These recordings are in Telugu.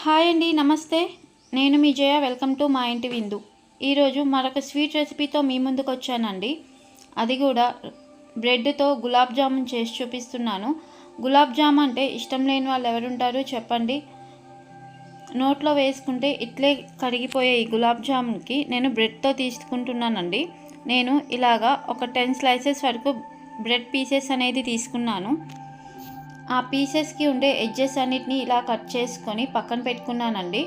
హాయ్ అండి నమస్తే. నేను మీ జయ వెల్కమ్ టు మా ఇంటి విందు. ఈరోజు మరొక స్వీట్ రెసిపీతో మీ ముందుకు వచ్చానండి. అది కూడా బ్రెడ్తో గులాబ్ జామున్ చేసి చూపిస్తున్నాను. గులాబ్ జామ్ అంటే ఇష్టం లేని వాళ్ళు ఎవరుంటారు చెప్పండి. నోట్లో వేసుకుంటే ఇట్లే కరిగిపోయే ఈ గులాబ్ జామున్కి నేను బ్రెడ్తో తీసుకుంటున్నానండి. నేను ఇలాగా ఒక టెన్ స్లైసెస్ వరకు బ్రెడ్ పీసెస్ అనేది తీసుకున్నాను. ఆ పీసెస్కి ఉండే ఎడ్జెస్ అన్నిటిని ఇలా కట్ చేసుకొని పక్కన పెట్టుకున్నానండి.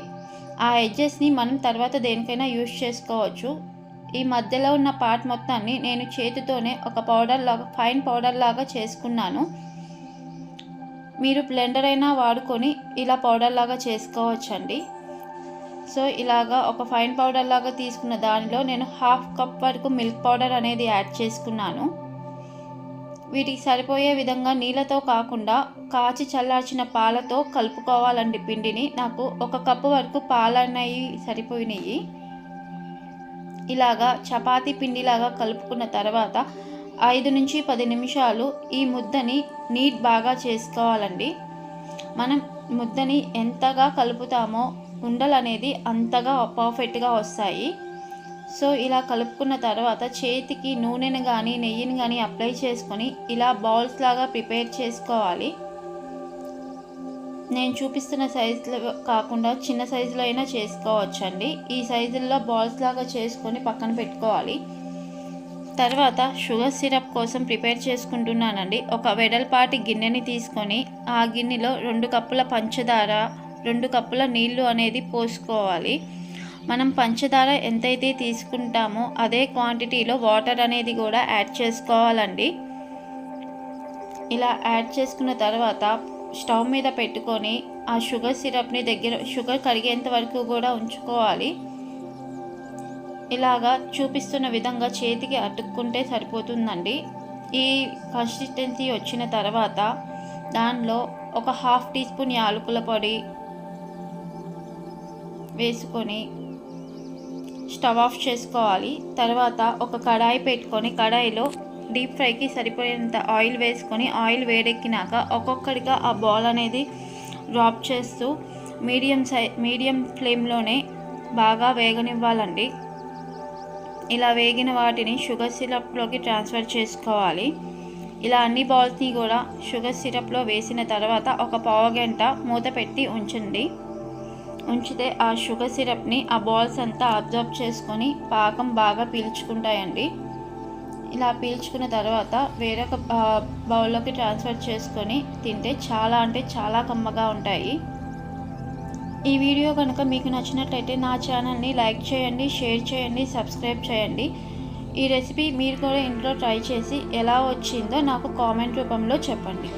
ఆ ఎడ్జెస్ని మనం తర్వాత దేనికైనా యూజ్ చేసుకోవచ్చు. ఈ మధ్యలో ఉన్న పార్ట్ మొత్తాన్ని నేను చేతితోనే ఒక పౌడర్ లాగా ఫైన్ పౌడర్ లాగా చేసుకున్నాను. మీరు బ్లెండర్ అయినా వాడుకొని ఇలా పౌడర్ లాగా చేసుకోవచ్చండి. సో ఇలాగా ఒక ఫైన్ పౌడర్ లాగా తీసుకున్న దానిలో నేను హాఫ్ కప్ వరకు మిల్క్ పౌడర్ అనేది యాడ్ చేసుకున్నాను. వీటికి సరిపోయే విధంగా నీళ్ళతో కాకుండా కాచి చల్లార్చిన పాలతో కలుపుకోవాలండి పిండిని. నాకు ఒక కప్పు వరకు పాలన్నవి సరిపోయినాయి ఇలాగా చపాతీ పిండిలాగా కలుపుకున్న తర్వాత ఐదు నుంచి పది నిమిషాలు ఈ ముద్దని నీట్ బాగా చేసుకోవాలండి. మనం ముద్దని ఎంతగా కలుపుతామో ఉండలు అనేది అంతగా పర్ఫెక్ట్గా వస్తాయి. సో ఇలా కలుపుకున్న తర్వాత చేతికి నూనెను కానీ నెయ్యిని కానీ అప్లై చేసుకొని ఇలా బౌల్స్ లాగా ప్రిపేర్ చేసుకోవాలి. నేను చూపిస్తున్న సైజులో కాకుండా చిన్న సైజులో అయినా చేసుకోవచ్చండి. ఈ సైజుల్లో బాల్స్ లాగా చేసుకొని పక్కన పెట్టుకోవాలి. తర్వాత షుగర్ సిరప్ కోసం ప్రిపేర్ చేసుకుంటున్నానండి. ఒక వెడల్పాటి గిన్నెని తీసుకొని ఆ గిన్నెలో రెండు కప్పుల పంచదార రెండు కప్పుల నీళ్ళు అనేది పోసుకోవాలి. మనం పంచదార ఎంతైతే తీసుకుంటామో అదే క్వాంటిటీలో వాటర్ అనేది కూడా యాడ్ చేసుకోవాలండి. ఇలా యాడ్ చేసుకున్న తర్వాత స్టవ్ మీద పెట్టుకొని ఆ షుగర్ సిరప్ని దగ్గర షుగర్ కరిగేంత వరకు కూడా ఉంచుకోవాలి. ఇలాగా చూపిస్తున్న విధంగా చేతికి అతుక్కుంటే సరిపోతుందండి. ఈ కన్సిస్టెన్సీ వచ్చిన తర్వాత దానిలో ఒక హాఫ్ టీ స్పూన్ యాలకుల పొడి వేసుకొని స్టవ్ ఆఫ్ చేసుకోవాలి. తర్వాత ఒక కడాయి పెట్టుకొని కడాయిలో డీప్ ఫ్రైకి సరిపోయేంత ఆయిల్ వేసుకొని ఆయిల్ వేడెక్కినాక ఒక్కొక్కడిగా ఆ బాల్ అనేది డ్రాప్ చేస్తూ మీడియం సై మీడియం ఫ్లేమ్లోనే బాగా వేగనివ్వాలండి. ఇలా వేగిన వాటిని షుగర్ సిరప్లోకి ట్రాన్స్ఫర్ చేసుకోవాలి. ఇలా అన్ని బాల్స్ని కూడా షుగర్ సిరప్లో వేసిన తర్వాత ఒక పావు గంట మూత పెట్టి ఉంచండి. ఉంచితే ఆ షుగర్ సిరప్ని ఆ బాల్స్ అంతా అబ్జర్వ్ చేసుకొని పాకం బాగా పీల్చుకుంటాయండి. ఇలా పీల్చుకున్న తర్వాత వేరొక బౌల్లోకి ట్రాన్స్ఫర్ చేసుకొని తింటే చాలా అంటే చాలా కమ్మగా ఉంటాయి. ఈ వీడియో కనుక మీకు నచ్చినట్లయితే నా ఛానల్ని లైక్ చేయండి షేర్ చేయండి సబ్స్క్రైబ్ చేయండి. ఈ రెసిపీ మీరు కూడా ఇంట్లో ట్రై చేసి ఎలా వచ్చిందో నాకు కామెంట్ రూపంలో చెప్పండి.